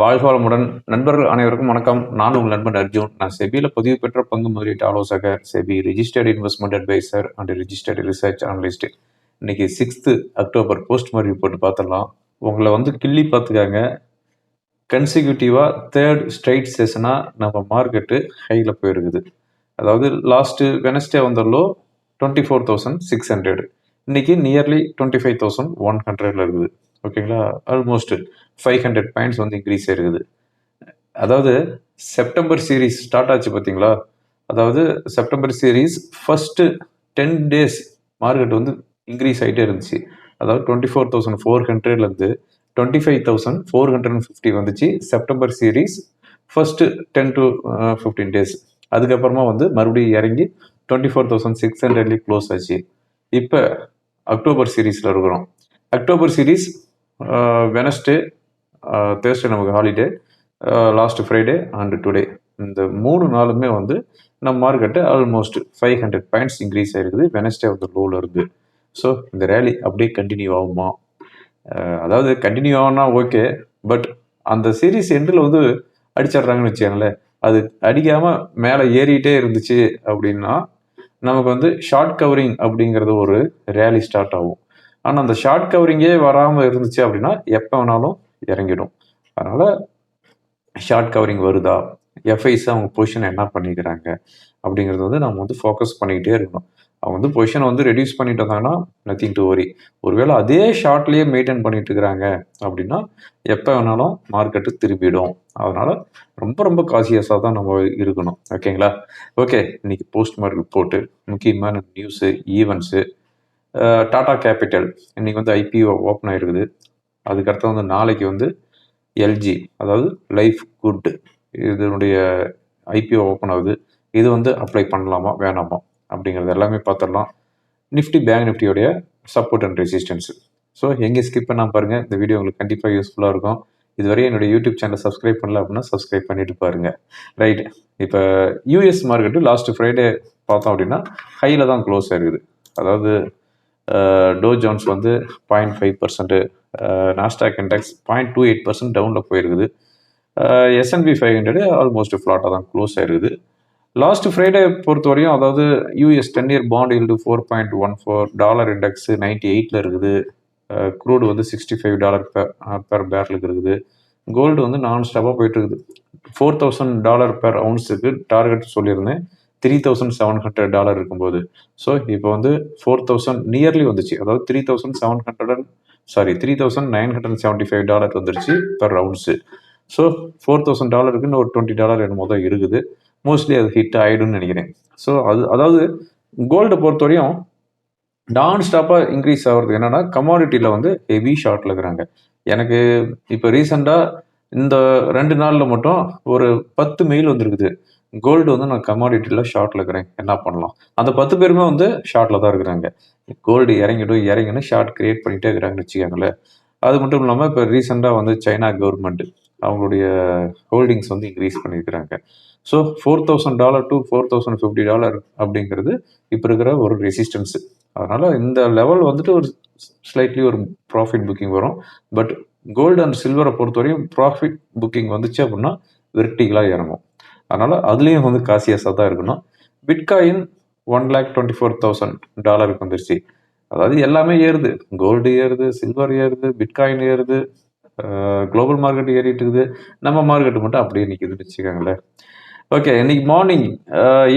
வாழ்க வளமுடன் நண்பர்கள் அனைவருக்கும் வணக்கம். நான் உங்கள் நண்பன் அர்ஜுன். நான் செபியில் பதிவு பெற்ற பங்கு முதலீட்டு ஆலோசகர் SEBI registered investment advisor and registered research analyst இன்னைக்கு சிக்ஸ்த்து அக்டோபர் போஸ்ட் மாதிரி ரிப்போர்ட் பார்த்துடலாம். உங்களை வந்து கிள்ளி பார்த்துக்காங்க. கன்சிக்யூட்டிவாக தேர்ட் ஸ்ட்ரைட் செஷனாக நம்ம மார்க்கெட்டு ஹையில் போயிருக்குது. அதாவது லாஸ்ட்டு வெனஸ்டே வந்தாலோ twenty four thousand six hundred இன்னைக்கு nearly twenty five thousand one ஹண்ட்ரட்ல இருக்குது. ஓகேங்களா? ஆல்மோஸ்ட் ஃபைவ் ஹண்ட்ரட் பாயிண்ட்ஸ் வந்து இன்க்ரீஸ் ஆயிருக்குது. அதாவது செப்டம்பர் சீரீஸ் ஸ்டார்ட் ஆச்சு பார்த்தீங்களா அதாவது September series first ten days market வந்து இன்க்ரீஸ் ஆகிட்டே இருந்துச்சு. அதாவது டுவெண்ட்டி ஃபோர் தௌசண்ட் ஃபோர் ஹண்ட்ரட்லேருந்து twenty five thousand four hundred and fifty வந்துச்சு September series first ten to fifteen days அதுக்கப்புறமா வந்து மறுபடியும் இறங்கி டுவெண்ட்டி ஃபோர் தௌசண்ட் சிக்ஸ் ஹண்ட்ரட்லேயும் க்ளோஸ் ஆச்சு. இப்போ அக்டோபர் சீரீஸில் இருக்கிறோம். October series Uh, Wednesday Thursday uh, நமக்கு holiday last Friday and today இந்த மூணு நாளுமே வந்து நம்ம market almost five hundred points increase ஆயிருக்குது. வெனஸ்டே வந்து லோவில் இருந்து ஸோ இந்த ரேலி அப்படியே கண்டினியூ ஆகுமா? Uh, அதாவது கண்டினியூ ஆகும்னா ஓகே பட் அந்த சீரீஸ் எண்டில் வந்து அடிச்சிடுறாங்கன்னு வச்சுக்கோங்களேன். அது அடிக்காமல் மேலே ஏறிட்டே இருந்துச்சு அப்படின்னா நமக்கு வந்து ஷார்ட் கவரிங் அப்படிங்கிறது ஒரு ரேலி ஸ்டார்ட் ஆகும். ஆனால் அந்த ஷார்ட் கவரிங்கே வராமல் இருந்துச்சு அப்படின்னா எப்போ வேணாலும் இறங்கிடும். அதனால் ஷார்ட் கவரிங் வருதா? எஃப்ஐஸ் அவங்க பொசிஷன் என்ன பண்ணிக்கிறாங்க? அப்படிங்கிறது வந்து நம்ம வந்து ஃபோக்கஸ் பண்ணிக்கிட்டே இருக்கணும். அவங்க வந்து பொசிஷனை வந்து ரெடியூஸ் பண்ணிட்டு வந்தாங்கன்னா நத்திங் டு வரி ஒருவேளை அதே ஷார்ட்லேயே மெயின்டைன் பண்ணிட்டு இருக்கிறாங்க அப்படின்னா எப்போ வேணாலும் மார்க்கெட்டு திரும்பிடும். அதனால ரொம்ப ரொம்ப காசியஸாக தான் நம்ம இருக்கணும். ஓகேங்களா ஓகே இன்னைக்கு போஸ்ட் மார்க் ரிப்போர்ட்டு முக்கியமான நியூஸு ஈவெண்ட்ஸு டாடா கேபிட்டல். இன்றைக்கி வந்து ஐபிஓ ஓப்பன் ஆகிருக்குது அதுக்கடுத்து வந்து நாளைக்கு வந்து எல்ஜி அதாவது லைஃப் குட். இதனுடைய ஐபிஓ ஓப்பன் ஆகுது. இது வந்து அப்ளை பண்ணலாமா வேணாமா அப்படிங்கிறது எல்லாமே பார்த்துடலாம் நிஃப்டி பேங்க் நிஃப்டியோடைய சப்போர்ட் அண்ட் ரெசிஸ்டன்ஸ். ஸோ எங்கே ஸ்கிப் பண்ணால் பாருங்கள் இந்த வீடியோ உங்களுக்கு கண்டிப்பாக யூஸ்ஃபுல்லாக இருக்கும். இதுவரை என்னுடைய யூடியூப் சேனல் சப்ஸ்கிரைப் பண்ணல அப்படின்னா சப்ஸ்கிரைப் பண்ணிட்டு பாருங்க. ரைட் இப்போ யூஎஸ் மார்க்கெட்டு லாஸ்ட் ஃப்ரைடே பார்த்தோம் அப்படின்னா ஹையில் தான் க்ளோஸ் ஆயிருக்குது. அதாவது டோ ஜோன்ஸ் வந்து point five percent Nasdaq index point two eight percent டவுனில் போயிருக்குது. எஸ்என்பி ஃபைவ் ஹண்ட்ரடு ஆல்மோஸ்ட் ஃப்ளாட்டாக தான் க்ளோஸ் ஆயிருக்குது. லாஸ்ட் ஃப்ரைடே பொறுத்தவரையும் அதாவது US ten year bond yield four point one four dollar index ninety எயிட்டில் இருக்குது. க்ரூடு வந்து சிக்ஸ்டி ஃபைவ் டாலர் பெர் பேரலுக்கு இருக்குது. கோல்டு வந்து நான் ஸ்டாப்பாக போயிட்டு இருக்குது. ஃபோர் தௌசண்ட் டாலர் பெர் அவுன்ஸுக்கு டார்கெட் சொல்லியிருந்தேன். Three thousand seven hundred dollar இருக்கும்போது. ஸோ இப்போ வந்து ஃபோர் தௌசண்ட் நியர்லி வந்துச்சு. அதாவது three thousand seven hundred and sorry three thousand nine hundred seventy five dollar வந்துருச்சு பெர் ரவுண்ட்ஸு ஸோ ஃபோர் தௌசண்ட் டாலருக்குன்னு ஒரு டுவெண்ட்டி டாலர் என்னமோ தான் இருக்குது. மோஸ்ட்லி அது ஹிட் ஆகிடும்னு நினைக்கிறேன். ஸோ அது அதாவது கோல்டை பொறுத்தவரையும் நான் ஸ்டாப்பாக இன்க்ரீஸ் ஆகிறது என்னென்னா கமாடிட்டியில் வந்து ஹெவி ஷார்ட்டில் இருக்கிறாங்க. எனக்கு இப்போ ரீசெண்டாக இந்த ரெண்டு நாளில் மட்டும் ஒரு பத்து மெயில் வந்திருக்குது. கோல்டு வந்து நான் கமாடிட்டியில் ஷார்ட்டில் இருக்கிறேன். என்ன பண்ணலாம்? அந்த பத்து பேருமே வந்து ஷார்ட்டில் தான் இருக்கிறாங்க. கோல்டு இறங்கிடும் இறங்கிடும் ஷார்ட் கிரியேட் பண்ணிகிட்டே இருக்கிறாங்கன்னு வச்சுக்கோங்களேன். அது மட்டும் இல்லாமல் இப்போ ரீசெண்டாக வந்து சைனா கவர்மெண்ட் அவங்களுடைய ஹோல்டிங்ஸ் வந்து இன்க்ரீஸ் பண்ணியிருக்கிறாங்க. So four thousand dollar to four thousand fifty dollar அப்படிங்கிறது இப்போ இருக்கிற ஒரு ரெசிஸ்டன்ஸு அதனால் இந்த லெவல் வந்துட்டு ஒரு ஸ்லைட்லி ஒரு ப்ராஃபிட் புக்கிங் வரும். பட் கோல்டு அண்ட் சில்வரை பொறுத்தவரையும் ப்ராஃபிட் புக்கிங் வந்துச்சு அப்படின்னா வெர்டிகலாக இறங்கும். அதனால் அதுலேயும் வந்து காசியஸாக தான் இருக்கணும். Bitcoin one lakh twenty four thousand டாலருக்கு வந்துருச்சு. அதாவது எல்லாமே ஏறுது. கோல்டு ஏறுது சில்வர் ஏறுது பிட்காயின் ஏறுது குளோபல் மார்க்கெட் ஏறிட்டு இருக்குது. நம்ம மார்க்கெட் மட்டும் அப்படியே நிற்கிதுன்னு வச்சுக்கோங்களேன். ஓகே இன்னைக்கு மார்னிங்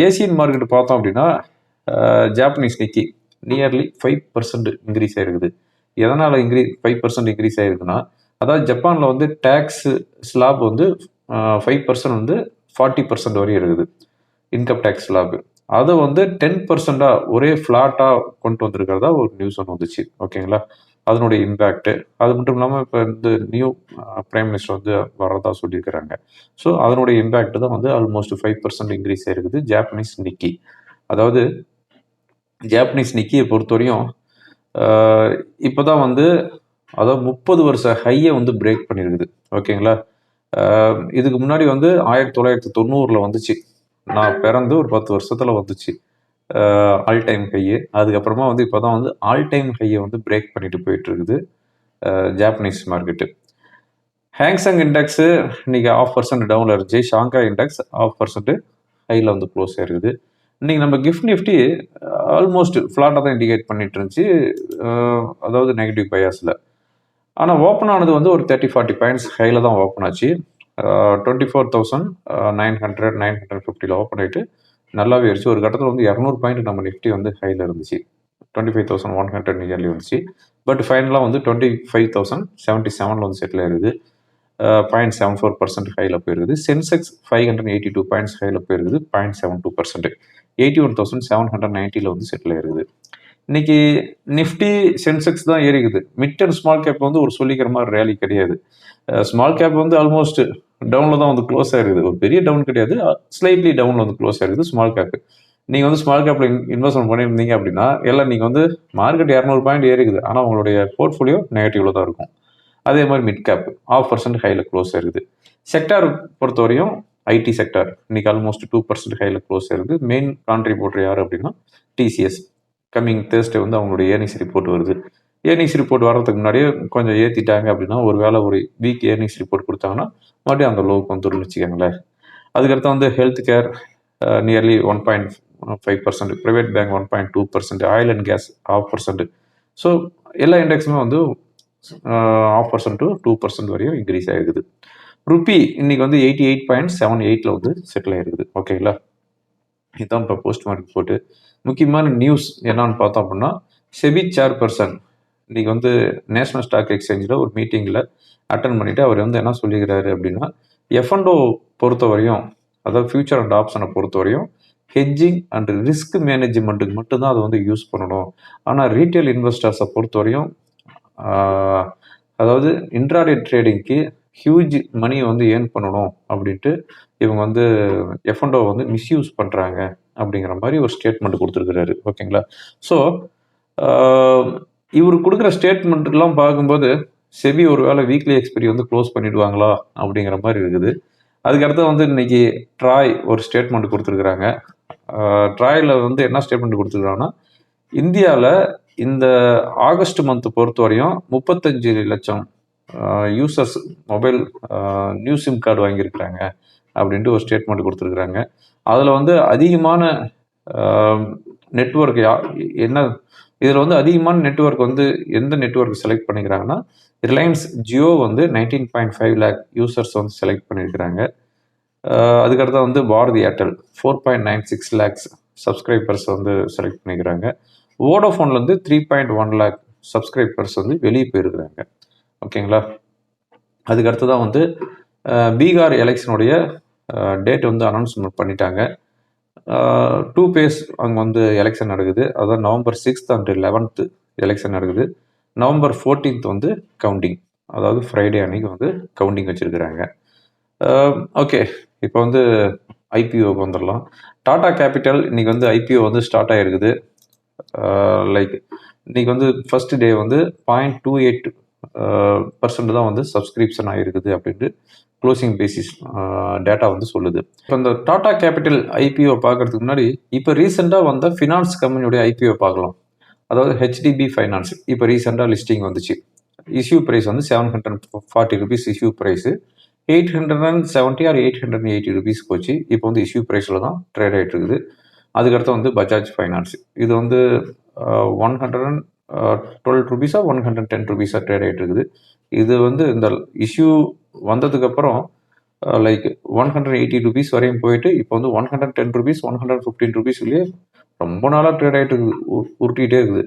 ஏசியன் மார்க்கெட் பார்த்தோம் அப்படின்னா Japanese Nikkei nearly five percent increase ஆயிருக்குது. எதனால் இன்க்ரீ ஃபைவ் பர்சன்ட் இன்க்ரீஸ் ஆயிருக்குன்னா அதாவது ஜப்பானில் வந்து டேக்ஸ் ஸ்லாப் வந்து ஃபைவ் பர்சன்ட் வந்து ஃபார்ட்டி பர்சன்ட் வரையும் இருக்குது. இன்கம் டேக்ஸ் லாபு அதை வந்து டென் பர்சண்டாக ஒரே ஃப்ளாட்டாக கொண்டு வந்திருக்கிறதா ஒரு நியூஸ் ஒன்று வந்துச்சு. ஓகேங்களா அதனுடைய இம்பேக்ட்டு அது மட்டும் இல்லாமல் இப்போ இந்த நியூ பிரைம் மினிஸ்டர் வந்து வர்றதா சொல்லியிருக்கிறாங்க. ஸோ அதனுடைய இம்பேக்ட் தான் வந்து ஆல்மோஸ்ட் ஃபைவ் பர்சன்ட் இன்க்ரீஸ் ஆயிருக்குது ஜாப்பனீஸ் நிக்கி அதாவது ஜாப்பனீஸ் நிக்கியை பொறுத்தவரையும் இப்போ தான் வந்து அதாவது முப்பது வருஷ ஹையை வந்து பிரேக் பண்ணியிருக்குது ஓகேங்களா இதுக்கு முன்னாடி வந்து ஆயிரத்தி தொள்ளாயிரத்தி தொண்ணூறில் வந்துச்சு. நான் பிறந்து ஒரு பத்து வருஷத்தில் வந்துச்சு. ஆல் டைம் ஹையை அதுக்கப்புறமா வந்து இப்போ தான் வந்து ஆல் டைம் ஹையை வந்து பிரேக் பண்ணிட்டு போயிட்டு இருக்குது Japanese market Hang Seng index இன்றைக்கி ஆஃப் பர்சன்ட் டவுனில் இருந்துச்சு. ஷாங்காய் இண்டெக்ஸ் ஆஃப் பர்சன்ட் ஹையில் வந்து க்ளோஸ் ஆயிருக்குது. இன்றைக்கி நம்ம கிஃப்ட் நிஃப்டி ஆல்மோஸ்ட் ஃப்ளாட்டாக தான் இண்டிகேட் பண்ணிட்டு இருந்துச்சு அதாவது நெகட்டிவ் பயாஸில் ஆனால் ஓப்பன் ஆனது வந்து ஒரு தேர்ட்டி ஃபார்ட்டி பாயிண்ட்ஸ் ஹையில் தான் ஓப்பன் ஆச்சு. Twenty four thousand nine hundred nine hundred ஃபிஃப்டியில் ஓப்பன் ஆகிட்டு நல்லாவே இருந்துச்சு. ஒரு கட்டத்தில் வந்து இரநூறு பாயிண்ட் நம்ம நிஃப்டி வந்து ஹையில் இருந்துச்சு. Twenty five thousand one hundred nearly வந்துச்சு பட் ஃபைனலாக வந்து டுவெண்ட்டி ஃபைவ் தௌசண்ட் செவன்ட்டி செவனில் வந்து செட்டில் ஆயிருது. பாயிண்ட் செவன் ஃபோர் பர்சன்ட் ஹையில் போயிருக்குது. Sensex five hundred eighty two points ஹையில் போயிருக்குது. Point seven two percent eighty one thousand seven hundred நைன்ட்டியில் வந்து செட்டில் ஆயிருக்குது. இன்னைக்கு நிஃப்டி சென்செக்ஸ் தான் ஏறிக்குது. மிட் அண்ட் ஸ்மால் கேப் வந்து ஒரு சொல்லிக்கிற மாதிரி ரேலி கிடையாது. ஸ்மால் கேப் வந்து ஆல்மோஸ்ட் டவுனில் தான் வந்து க்ளோஸ் ஆயிருக்குது. ஒரு பெரிய டவுன் கிடையாது. ஸ்லைட்லி டவுனில் வந்து க்ளோஸ் ஆயிருக்குது ஸ்மால் கேப் நீங்கள் வந்து ஸ்மால் கேப்பில் இன்வெஸ்ட்மெண்ட் பண்ணியிருந்தீங்க அப்படின்னா எல்லாம் நீங்கள் வந்து மார்க்கெட் இரநூறு பாயிண்ட் ஏறிக்குது. ஆனால் உங்களுடைய போர்ட்ஃபோலியோ நெகட்டிவ்ல தான் இருக்கும். அதே மாதிரி மிட் கேப் ஆஃப் பர்சன்ட் ஹையில் க்ளோஸ் ஆயிருக்குது. செக்டார் பொறுத்தவரையும் ஐடி செக்டார் இன்னைக்கு ஆல்மோஸ்ட் டூ பர்சன்ட் ஹையில் க்ளோஸ் ஆயிருக்குது. மெயின் கான்ட்ரிபியூட்டர் யார் அப்படின்னா டிசிஎஸ் கம்மிங் தேர்ஸ்டே வந்து அவங்களுடைய ஏர்னிங்ஸ் ரிப்போர்ட் வருது. ஏர்னிங்ஸ் ரிப்போர்ட் வர்றதுக்கு முன்னாடியே கொஞ்சம் ஏற்றிட்டாங்க அப்படின்னா ஒரு வேளை ஒரு வீக் ஏர்னிங்ஸ் ரிப்போர்ட் கொடுத்தாங்கன்னா மறுபடியும் அந்த லோவுக்கு வந்துடும் வச்சுக்கோங்களேன். அதுக்கடுத்து வந்து health care nearly one point five percent private bank one point two percent oil and gas half percent so எல்லா இண்டெக்ஸுமே வந்து half percent to two percent வரையும் இன்க்ரீஸ் ஆகிருக்குது ருப்பி இன்னைக்கு வந்து எயிட்டி எயிட் பாயிண்ட் செவன் எயிட்டில் வந்து செட்டில் ஆகிருக்குது ஓகேங்களா இதுதான் இப்போ போஸ்ட் மார்க்கெட் போட்டு முக்கியமான நியூஸ் என்னன்னு பார்த்தோம் அப்படின்னா செபி சேர்பர்சன் இன்னைக்கு வந்து நேஷனல் ஸ்டாக் எக்ஸ்சேஞ்சில் ஒரு மீட்டிங்கில் அட்டன் பண்ணிவிட்டு அவர் வந்து என்ன சொல்லிக்கிறாரு அப்படின்னா எஃப்என்டோ பொறுத்தவரையும் அதாவது ஃபியூச்சர் அண்ட் ஆப்ஷனை பொறுத்தவரையும் ஹெட்ஜிங் அண்ட் ரிஸ்க் மேனேஜ்மெண்ட்டுக்கு மட்டும்தான் அதை வந்து யூஸ் பண்ணணும். ஆனால் ரீட்டைல் இன்வெஸ்டர்ஸை பொறுத்தவரையும் வரையும் அதாவது இன்ட்ராடே ட்ரேடிங்க்கு ஹியூஜ் மணியை வந்து ஏர்ன் பண்ணணும் அப்படின்ட்டு இவங்க வந்து எஃப்என்டோ வந்து மிஸ்யூஸ் பண்ணுறாங்க அப்படிங்கிற மாதிரி ஒரு ஸ்டேட்மெண்ட் கொடுத்துருக்குறாரு. ஓகேங்களா? ஸோ இவர் கொடுக்குற ஸ்டேட்மெண்ட்லாம் பார்க்கும்போது செபி ஒரு வேளை வீக்லி எக்ஸ்பிரி வந்து க்ளோஸ் பண்ணிடுவாங்களா? அப்படிங்கிற மாதிரி இருக்குது. அதுக்கடுத்து வந்து இன்னைக்கு ட்ராய் ஒரு ஸ்டேட்மெண்ட் கொடுத்துருக்குறாங்க. ட்ராயில் வந்து என்ன ஸ்டேட்மெண்ட் கொடுத்துருக்காங்கன்னா இந்தியாவில் இந்த ஆகஸ்ட் மந்த் பொறுத்தவரையும் முப்பத்தஞ்சு லட்சம் users mobile new SIM card வாங்கியிருக்கிறாங்க. அப்படின்ட்டு ஒரு ஸ்டேட்மெண்ட் கொடுத்துருக்குறாங்க. அதில் வந்து அதிகமான நெட்ஒர்க் என்ன இதில் வந்து அதிகமான நெட்ஒர்க் வந்து எந்த நெட்ஒர்க் செலக்ட் பண்ணிக்கிறாங்கன்னா ரிலையன்ஸ் ஜியோ வந்து nineteen point five lakh users வந்து செலக்ட் பண்ணியிருக்கிறாங்க. அதுக்கடுத்து வந்து Bharti Airtel four point nine six lakhs subscribers வந்து செலக்ட் பண்ணிக்கிறாங்க. ஓடோஃபோன்லேருந்து three point one lakh subscribers வந்து வெளியே போயிருக்கிறாங்க. ஓகேங்களா? அதுக்கடுத்து தான் வந்து பீகார் எலெக்ஷனுடைய டேட் வந்து அனௌன்ஸ்மெண்ட் பண்ணிட்டாங்க. டூ பேஸ் அங்கே வந்து எலெக்ஷன் நடக்குது. அதான் November sixth and eleventh election நடக்குது. நவம்பர் ஃபோர்டீன்த் வந்து கவுண்டிங் அதாவது ஃப்ரைடே அன்னைக்கு வந்து கவுண்டிங் வச்சுருக்கிறாங்க. ஓகே இப்போ வந்து ஐபிஓக்கு வந்துடலாம். டாடா கேபிட்டல் இன்னைக்கு வந்து ஐபிஓ வந்து ஸ்டார்ட் ஆகிருக்குது லைக் இன்னைக்கு வந்து ஃபர்ஸ்ட் டே வந்து பாயிண்ட் டூ எயிட் பர்சன்ட் தான் வந்து சப்ஸ்கிரிப்ஷன் ஆகிருக்குது அப்படின்ட்டு க்ளோசிங் பேசிஸ் டேட்டா வந்து சொல்லுது. இப்போ இந்த டாடா கேபிட்டல் ஐபிஓ பார்க்கறதுக்கு முன்னாடி இப்போ ரீசெண்டாக வந்த ஃபினான்ஸ் கம்பெனியோடைய ஐபிஓ பார்க்கலாம். அதாவது ஹெச்டிபி ஃபைனான்ஸ் இப்போ ரீசெண்டாக லிஸ்டிங் வந்துச்சு. இஷ்யூ ப்ரைஸ் வந்து seven hundred forty rupees issue price eight hundred and seventy or eight hundred eighty rupees போச்சு. இப்போ வந்து இஷ்யூ ப்ரைஸில் தான் ட்ரேட் ஆகிட்டு இருக்குது. அதுக்கடுத்து வந்து பஜாஜ் ஃபைனான்ஸ் இது வந்து ஒன் ஹண்ட்ரட் அண்ட் டுவெல் ருபீஸாக ஒன் ஹண்ட்ரட் டென் ருபீஸாக ட்ரேட் ஆகிட்டு இருக்குது. இது வந்து இந்த இஷ்யூ வந்ததுக்கப்புறம் like one hundred eighty rupees வரையும் போயிட்டு இப்போ வந்து one hundred ten rupees one hundred fifteen ருபீஸ்லேயே ரொம்ப நாளாக ட்ரேட் ஆகிட்டு இருக்குது உருட்டிகிட்டே இருக்குது.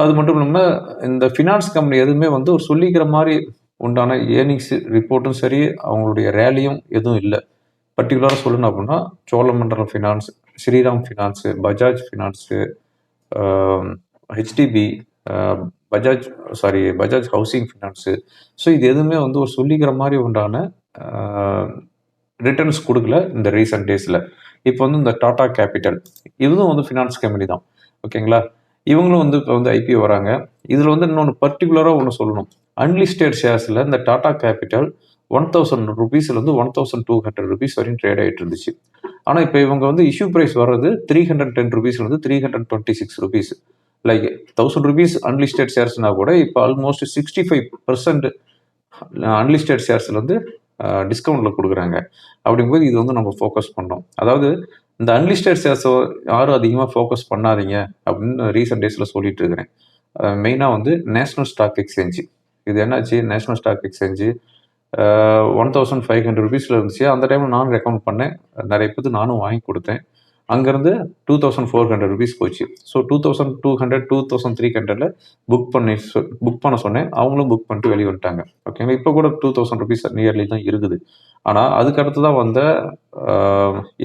அது மட்டும் இல்லாமல் இந்த ஃபினான்ஸ் கம்பெனி எதுவுமே வந்து ஒரு சொல்லிக்கிற மாதிரி உண்டான ஏர்னிங்ஸ் ரிப்போர்ட்டும் சரி அவங்களுடைய ரேலியும் எதுவும் இல்லை. பர்டிகுலராக சொல்லணும் அப்படின்னா Cholamandalam finance Shriram finance Bajaj finance HDB Bajaj sorry Bajaj housing finance so இது எதுவுமே வந்து ஒரு சொல்லிக்கிற மாதிரி உண்டான ரிட்டர்ன்ஸ் கொடுக்கல இந்த ரீசெண்ட் டேஸில் இப்போ வந்து இந்த டாடா கேபிட்டல் இதுவும் வந்து ஃபினான்ஸ் கம்பெனி தான். ஓகேங்களா இவங்களும் வந்து இப்போ வந்து ஐபிஓ வராங்க. இதில் வந்து இன்னொன்று பர்டிகுலராக ஒன்று சொல்லணும். அன்லிஸ்டட் ஷேர்ஸில் இந்த Tata capital one thousand ருபீஸ்லேருந்து one thousand two hundred rupees வரையும் ட்ரேட் ஆகிட்டு இருந்துச்சு. ஆனால் இப்போ இவங்க வந்து இஷ்யூ ப்ரைஸ் வர்றது three hundred ten ருபீஸ்லேருந்து three hundred twenty six rupees like thousand rupees unlisted ஷேர்ஸ்னா கூட இப்போ almost sixty five percent unlisted ஷேர்ஸில் வந்து டிஸ்கவுண்ட்டில் கொடுக்குறாங்க. அப்படிங்கும்போது இது வந்து நம்ம ஃபோக்கஸ் பண்ணோம். அதாவது இந்த அன்லிஸ்டட் ஷேர்ஸோ யாரும் அதிகமாக ஃபோக்கஸ் பண்ணாதீங்க அப்படின்னு ரீசெண்ட் டேஸில் சொல்லிட்டு இருக்கிறேன். மெயினாக வந்து நேஷ்னல் ஸ்டாக் எக்ஸ்சேஞ்சு இது என்னாச்சு? National stock exchange one thousand five hundred ருபீஸில் இருந்துச்சு. அந்த டைமில் நானும் ரெக்கமெண்ட் பண்ணேன். நிறைய பேருக்கு நானும் வாங்கி கொடுத்தேன். அங்கேருந்து two thousand four hundred rupees போச்சு. So two thousand two hundred two thousand three ஹண்ட்ரடில் புக் பண்ணி புக் பண்ண சொன்னேன். அவங்களும் புக் பண்ணிட்டு வெளியே வந்துட்டாங்க. ஓகேங்களா இப்போ கூட டூ தௌசண்ட் ருபீஸ் நியர்லி தான் இருக்குது. ஆனால் அதுக்கு அடுத்து தான் வந்த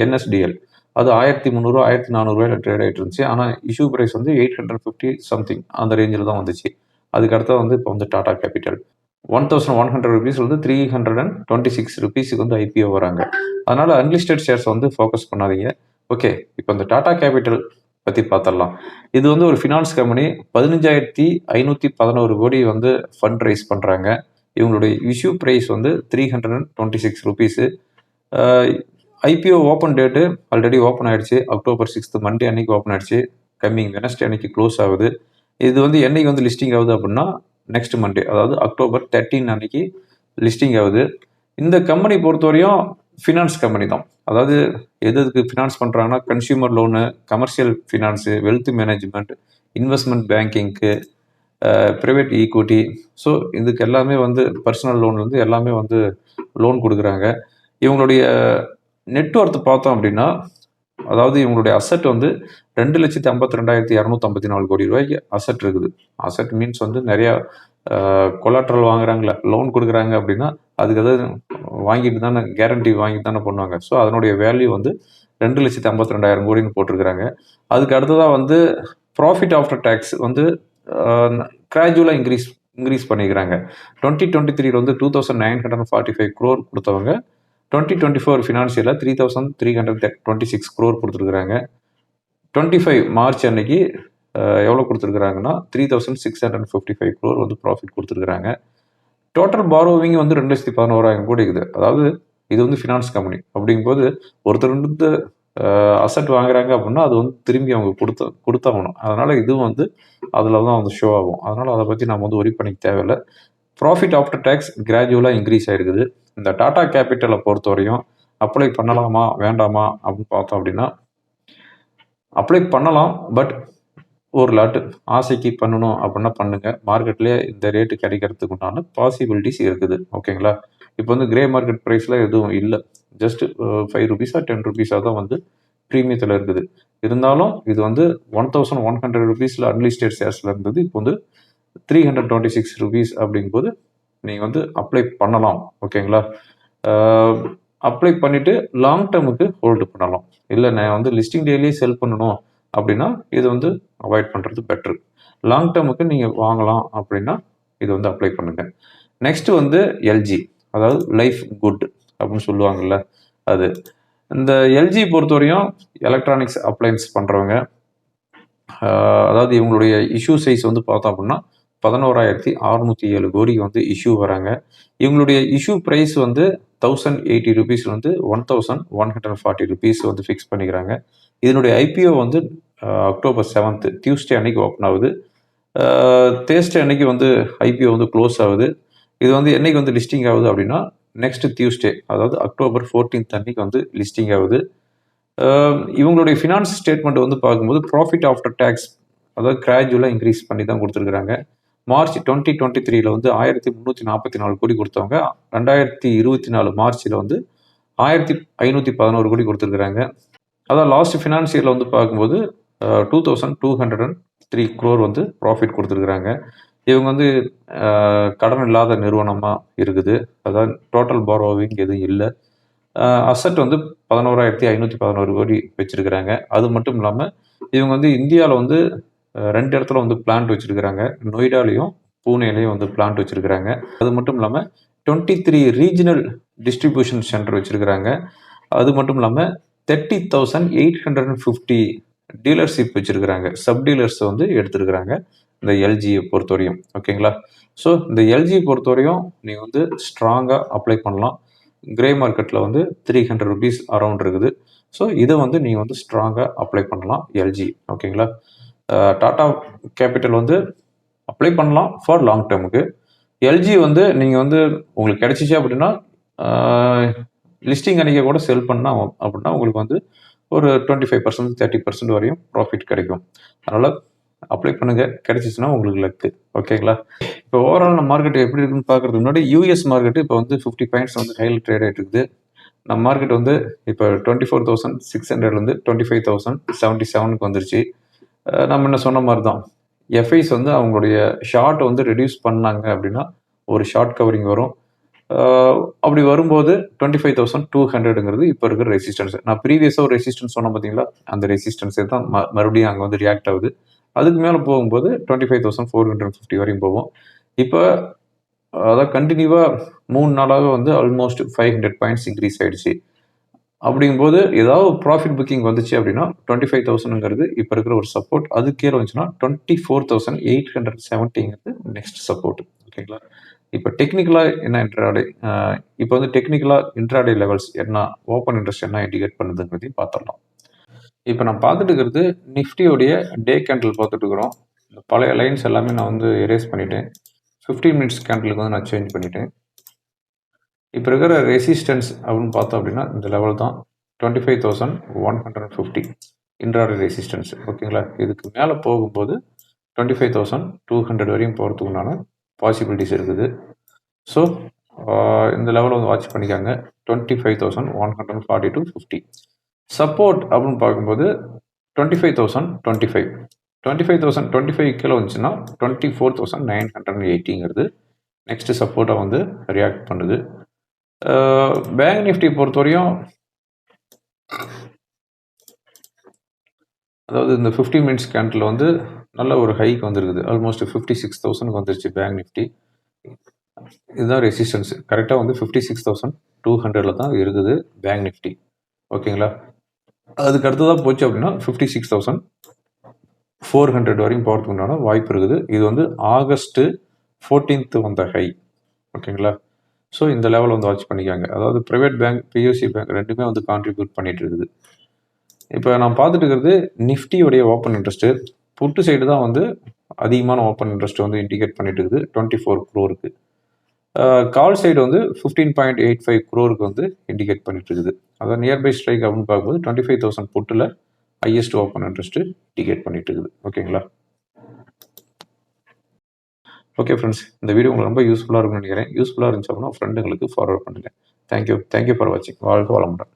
என்எஸ்டிஎல் அது ஆயிரத்தி முந்நூறு ஆயிரத்தி நானூறுரூவாயில் ட்ரேட் ஆகிட்டு இருந்துச்சு. ஆனால் இஷ்யூ ப்ரைஸ் வந்து எயிட் ஹண்ட்ரட் ஃபிஃப்டி சம்திங் அந்த ரேஞ்சில் தான் வந்துச்சு. அதுக்கு அடுத்த வந்து இப்போ வந்து Tata capital one thousand one hundred rupees வந்து three hundred and twenty six ருபீஸுக்கு வந்து ஐபிஓ வராங்க. அதனால் அன்லிஸ்டட் ஷேர்ஸ் வந்து ஃபோக்கஸ் பண்ணாதீங்க. ஓகே இப்போ இந்த டாடா கேபிட்டல் பற்றி பார்த்துடலாம் இது வந்து ஒரு ஃபினான்ஸ் கம்பெனி பதினஞ்சாயிரத்தி ஐநூற்றி பதினோரு கோடி வந்து ஃபண்ட் ரைஸ் பண்ணுறாங்க இவங்களுடைய இஷ்யூ ப்ரைஸ் வந்து three hundred and twenty six rupees IPO open date already open ஆயிடுச்சு. அக்டோபர் சிக்ஸ்த்து மண்டே அன்னைக்கு ஓப்பன் ஆயிடுச்சு. கம்மிங் வெனஸ்டே அன்னைக்கு க்ளோஸ் ஆகுது. இது வந்து என்னைக்கு வந்து லிஸ்டிங் ஆகுது அப்படின்னா நெக்ஸ்ட் மண்டே அதாவது அக்டோபர் தேர்ட்டீன் அன்னைக்கு லிஸ்டிங் ஆகுது. இந்த கம்பெனி பொறுத்தவரையும் ஃபினான்ஸ் கம்பெனி தான். அதாவது எது எதுக்கு ஃபினான்ஸ் பண்ணுறாங்கன்னா consumer loan commercial finance wealth management investment பேங்கிங்க்கு private equity so இதுக்கு எல்லாமே வந்து பர்சனல் லோன் வந்து எல்லாமே வந்து லோன் கொடுக்குறாங்க. இவங்களுடைய நெட்ஒர்த் பார்த்தோம் அப்படின்னா அதாவது இவங்களுடைய அசட் வந்து ரெண்டு லட்சத்தி ஐம்பத்தி ரெண்டாயிரத்தி இரநூத்தி ஐம்பத்தி நாலு கோடி ரூபாய்க்கு அசட் இருக்குது. அசட் மீன்ஸ் வந்து நிறையா கொலாட்ரல் வாங்குறாங்களே லோன் கொடுக்குறாங்க அப்படின்னா அதுக்கு எதாவது வாங்கிட்டு தானே கேரண்டி வாங்கிட்டு தானே பண்ணுவாங்க. ஸோ அதனுடைய வேல்யூ வந்து ரெண்டு லட்சத்தி ஐம்பத்தி ரெண்டாயிரம் கோடின்னு போட்டிருக்கிறாங்க. அதுக்கு அடுத்ததாக வந்து ப்ராஃபிட் ஆஃப்டர் டேக்ஸ் வந்து கிராஜுவலாக இன்க்ரீஸ் இன்க்ரீஸ் பண்ணிக்கிறாங்க. டுவெண்ட்டி டுவெண்ட்டி த்ரீல வந்து two thousand nine hundred forty five crore கொடுத்தவங்க twenty twenty four ஃபினான்ஷியலில் three thousand three hundred twenty six crore கொடுத்துருக்குறாங்க. டுவெண்ட்டி ஃபைவ் மார்ச் அன்னைக்கு எவ்வளோ கொடுத்துருக்குறாங்கன்னா three thousand six hundred fifty five crore வந்து profit கொடுத்துருக்குறாங்க. Total borrowing வந்து ரெண்டு லட்சத்தி பதினோராயிரம் கோடி இருக்குது. அதாவது இது வந்து ஃபினான்ஸ் கம்பெனி அப்படிங்கும்போது ஒருத்தர் வந்து அசட் வாங்குறாங்க அப்படின்னா அது வந்து திரும்பி அவங்க கொடுத்த கொடுத்தாகணும். அதனால் இதுவும் வந்து அதில் தான் வந்து ஷோ ஆகும். அதனால் அதை பற்றி நம்ம வந்து ஒரி பண்ணிக்க தேவையில்லை. ப்ராஃபிட் ஆஃப்டர் டேக்ஸ் கிராஜுவலாக இன்க்ரீஸ் ஆகிருக்குது இந்த டாடா கேபிட்டலை பொறுத்தவரையும் அப்ளை பண்ணலாமா வேண்டாமா அப்படின்னு பார்த்தோம் அப்படின்னா அப்ளை பண்ணலாம். பட் ஒரு லாட்டு ஆசைக்கு பண்ணணும் அப்படின்னா பண்ணுங்க. மார்க்கெட்லேயே இந்த ரேட்டு கிடைக்கிறதுக்கு உண்டான பாசிபிலிட்டிஸ் இருக்குது. ஓகேங்களா இப்போ வந்து கிரே மார்க்கெட் ப்ரைஸில் எதுவும் இல்லை. ஜஸ்ட் ஃபைவ் ருபீஸாக டென் ருபீஸாக தான் வந்து ப்ரீமியத்தில் இருக்குது. இருந்தாலும் இது வந்து ஒன் தௌசண்ட் ஒன் ஹண்ட்ரட் ருபீஸில் அன்லிஸ்டட் ஷேர்ஸில் இருந்தது. இப்போ வந்து three hundred twenty six rupees அப்படிங்கும்போது நீங்கள் வந்து அப்ளை பண்ணலாம். ஓகேங்களா அப்ளை பண்ணிவிட்டு லாங் டேர்முக்கு ஹோல்டு பண்ணலாம். இல்லை நான் வந்து லிஸ்டிங் டேலேயே செல் பண்ணணும். அப்படின்னா இது வந்து அவாய்ட் பண்ணுறது பெட்ரு லாங் டேர்முக்கு நீங்கள் வாங்கலாம் அப்படின்னா இது வந்து அப்ளை பண்ணுங்கள் நெக்ஸ்ட் வந்து எல்ஜி அதாவது லைஃப் குட் அப்படின்னு சொல்லுவாங்கல்ல அது. இந்த எல்ஜி பொறுத்தவரையும் எலக்ட்ரானிக்ஸ் அப்ளைன்ஸ் பண்ணுறவங்க அதாவது இவங்களுடைய இஷ்யூ சைஸ் வந்து பார்த்தோம் அப்படின்னா பதினோராயிரத்தி அறுநூற்றி ஏழு கோடி வந்து இஷ்யூ வராங்க. இவங்களுடைய இஷ்யூ ப்ரைஸ் வந்து தௌசண்ட் எயிட்டி ருபீஸ் வந்து one thousand one hundred forty rupees வந்து ஃபிக்ஸ் பண்ணிக்கிறாங்க. இதனுடைய ஐபிஓ வந்து அக்டோபர் செவன்த்து டியூஸ்டே அன்னைக்கு ஓப்பன் ஆகுது. தேர்ஸ்டே அன்னைக்கு வந்து ஐபிஓ வந்து க்ளோஸ் ஆகுது. இது வந்து என்னைக்கு வந்து லிஸ்டிங் ஆகுது அப்படின்னா நெக்ஸ்ட் டியூஸ்டே அதாவது அக்டோபர் ஃபோர்டீன்த் அன்னைக்கு வந்து லிஸ்டிங் ஆகுது. இவங்களுடைய ஃபினான்ஸ் ஸ்டேட்மெண்ட் வந்து பார்க்கும்போது ப்ராஃபிட் ஆஃப்டர் டேக்ஸ் அதாவது கிராஜுவலாக இன்க்ரீஸ் பண்ணி தான் கொடுத்துருக்குறாங்க. மார்ச் டுவெண்ட்டி டுவெண்ட்டி த்ரீல வந்து ஆயிரத்தி முந்நூற்றி நாற்பத்தி நாலு கோடி கொடுத்தவங்க. ரெண்டாயிரத்தி இருபத்தி நாலு மார்ச்சில் வந்து ஆயிரத்தி ஐநூற்றி பதினோரு கோடி கொடுத்துருக்குறாங்க. அதான் லாஸ்ட் ஃபினான்சியரில் வந்து பார்க்கும்போது two thousand two hundred and three crore வந்து ப்ராஃபிட் கொடுத்துருக்குறாங்க. இவங்க வந்து கடன் இல்லாத நிறுவனமாக இருக்குது. அதான் டோட்டல் பாரோவிங் எதுவும் இல்லை. அசட் வந்து பதினோராயிரத்தி ஐநூற்றி பதினோரு கோடி வச்சுருக்கிறாங்க. அது மட்டும் இல்லாமல் இவங்க வந்து இந்தியாவில் வந்து ரெண்டு இடத்துல வந்து பிளான்ட் வச்சுருக்கிறாங்க. நொய்டாலையும் பூனேலையும் வந்து பிளான்ட் வச்சுருக்கிறாங்க. அது மட்டும் இல்லாமல் twenty three regional distribution centre வச்சுருக்கிறாங்க. அது மட்டும் இல்லாமல் thirty thousand eight hundred and fifty dealership வச்சுருக்கிறாங்க. சப் டீலர்ஸ் வந்து எடுத்துருக்குறாங்க. இந்த எல்ஜியை பொறுத்தவரையும். ஓகேங்களா ஸோ இந்த எல்ஜியை பொறுத்தவரையும் நீங்கள் வந்து ஸ்ட்ராங்காக அப்ளை பண்ணலாம். கிரே மார்க்கெட்டில் வந்து த்ரீ ஹண்ட்ரட் ருபீஸ் அரௌண்ட் இருக்குது. ஸோ இதை வந்து நீங்கள் வந்து ஸ்ட்ராங்காக அப்ளை பண்ணலாம் எல்ஜி ஓகேங்களா டாட்டா கேபிட்டல் வந்து அப்ளை பண்ணலாம் ஃபார் லாங் டேர்முக்கு எல்ஜி வந்து நீங்கள் வந்து உங்களுக்கு கிடைச்சிச்சு அப்படின்னா லிஸ்டிங் அன்றைக்கி கூட செல் பண்ணால் அப்படின்னா உங்களுக்கு வந்து ஒரு twenty five percent thirty percent வரையும் ப்ராஃபிட் கிடைக்கும். அதனால் அப்ளை பண்ணுங்கள் கிடைச்சிச்சுன்னா உங்களுக்கு லக்கு ஓகேங்களா இப்போ ஓவரால் நம்ம மார்க்கெட் எப்படி இருக்குன்னு பார்க்குறதுக்கு முன்னாடி யூஎஸ் மார்க்கெட்டு இப்போ வந்து ஃபிஃப்டி பாயிண்ட்ஸ் வந்து ஹையில் ட்ரேட் ஆகிட்டு இருக்குது. நம்ம மார்க்கெட் வந்து இப்போ டுவெண்ட்டி ஃபோர் தௌசண்ட் சிக்ஸ் ஹண்ட்ரட்லேருந்து டுவெண்ட்டி ஃபைவ் தௌசண்ட் செவன்ட்டி செவனுக்கு வந்துருச்சு. நம்ம என்ன சொன்ன மாதிரி தான் எஃப்ஐஸ் வந்து அவங்களுடைய ஷார்ட் வந்து ரெடியூஸ் பண்ணாங்க அப்படின்னா ஒரு ஷார்ட் கவரிங் வரும். அப்படி வரும்போது டுவெண்ட்டி ஃபைவ் தௌசண்ட் டூ ஹண்ட்ரடுங்கிறது இப்போ இருக்கிற ரெசிஸ்டன்ஸ் நான் ப்ரீவியஸாக ஒரு ரெசிஸ்டன்ஸ் சொன்னேன் பார்த்தீங்களா அந்த ரெசிஸ்டன்ஸே தான் மறுபடியும் அங்கே வந்து ரியாக்ட் ஆகுது. அதுக்கு மேலே போகும்போது twenty five thousand four hundred fifty வரையும் போவோம் இப்போ அதாவது கண்டினியூவாக மூணு நாளாக வந்து almost five hundred points increase ஆகிடுச்சு அப்படிங்கும்போது ஏதாவது ப்ராஃபிட் புக்கிங் வந்துச்சு அப்படின்னா டுவெண்ட்டி ஃபைவ் தௌசண்ட்ங்கிறது இப்போ இருக்கிற ஒரு சப்போர்ட் அது கீழே வந்துச்சுன்னா twenty four thousand eight hundred செவன்ட்டிங்கிறது next support ஓகேங்களா? இப்போ டெக்னிக்கலாக என்ன இன்ட்ராடே இப்போ வந்து டெக்னிக்கலாக இன்ட்ராடே லெவல்ஸ் என்ன ஓப்பன் இன்ட்ரெஸ்ட் என்ன இண்டிகேட் பண்ணுதுங்கிறதையும் பார்த்துடலாம் இப்போ நான் பார்த்துட்டு இருக்கிறது நிஃப்டியோடைய டே கேண்டில் பார்த்துட்டு இருக்கிறோம். இந்த பழைய லைன்ஸ் எல்லாமே நான் வந்து எரேஸ் பண்ணிட்டேன். ஃபிஃப்டீன் மினிட்ஸ் கேண்டிலுக்கு வந்து நான் சேஞ்ச் பண்ணிட்டேன். இப்போ இருக்கிற ரெசிஸ்டன்ஸ் அப்படின்னு பார்த்தோம் அப்படின்னா இந்த லெவல் தான் twenty five thousand one hundred fifty intraday resistance ஓகேங்களா? இதுக்கு மேலே போகும்போது twenty five thousand two hundred வரையும் போகிறதுக்குண்டான பாசிபிலிட்டிஸ் இருக்குது. ஸோ இந்த லெவலில் வந்து வாட்ச் பண்ணிக்காங்க. Twenty five thousand one hundred forty to fifty support அப்படின்னு பார்க்கும்போது twenty five thousand twenty five twenty five thousand twenty five kilo வந்துச்சுன்னா twenty four thousand nine hundred எயிட்டிங்கிறது next சப்போர்ட்டாக வந்து ரியாக்ட் பண்ணுது. பேங்க் நிஃப்டி பொறுத்தவரையும் அதாவது இந்த ஃபிஃப்டி மினிட்ஸ் கேண்டில் வந்து நல்ல ஒரு ஹைக் வந்துருக்குது. ஆல்மோஸ்ட் ஃபிஃப்டி சிக்ஸ் தௌசண்ட் வந்துருச்சு பேங்க் நிஃப்டி இதுதான் ரெசிஸ்டன்ஸ் கரெக்டாக வந்து ஃபிஃப்டி சிக்ஸ் தௌசண்ட் டூ ஹண்ட்ரடில் தான் இருக்குது பேங்க் நிஃப்டி ஓகேங்களா அதுக்கு அடுத்ததாக போச்சு அப்படின்னா fifty six thousand four hundred வரையும் போகிறதுக்கு உண்டான வாய்ப்பு இருக்குது. இது வந்து ஆகஸ்ட்டு ஃபோர்டீன்த்து வந்த ஹை ஓகேங்களா ஸோ இந்த லெவல் வந்து வாட்ச் பண்ணிக்காங்க. அதாவது ப்ரைவேட் பேங்க் பியூசி பேங்க் ரெண்டுமே வந்து கான்ட்ரிபியூட் பண்ணிகிட்டு இருக்குது. இப்போ நான் பார்த்துட்டு இருக்கிறது நிஃப்டியோடைய ஓப்பன் இன்ட்ரெஸ்ட்டு புட்டு சைடு தான் வந்து அதிகமான ஓப்பன் இன்ட்ரெஸ்ட் வந்து இண்டிகேட் பண்ணிட்டு இருக்குது டுவெண்ட்டி ஃபோர் க்ரோருக்கு கால் சைடு வந்து ஃபிஃப்டீன் பாயிண்ட் எயிட் ஃபைவ் க்ரோருக்கு வந்து இண்டிகேட் பண்ணிட்டு இருக்குது அதாவது நியர்பை ஸ்ட்ரைக் அப்படின்னு பார்க்கும்போது டுவெண்ட்டி ஃபைவ் தௌசண்ட் புட்டில் ஹையஸ்ட் ஓப்பன் இன்ட்ரெஸ்ட்டு இண்டிகேட் பண்ணிட்டு இருக்குது ஓகேங்களா? ஓகே ஃப்ரெண்ட்ஸ் இந்த வீடியோ உங்களுக்கு ரொம்ப யூஸ்ஃபுல்லாக இருக்கும்னு நினைக்கிறேன். யூஸ்ஃபுல்லாக இருந்துச்சு அப்படின்னா ஃப்ரெண்டுங்களுக்கு ஃபார்வர்ட் பண்ணுங்கள் thank you thank you for வாட்சிங் வாழ்க்கை வளமுடன்.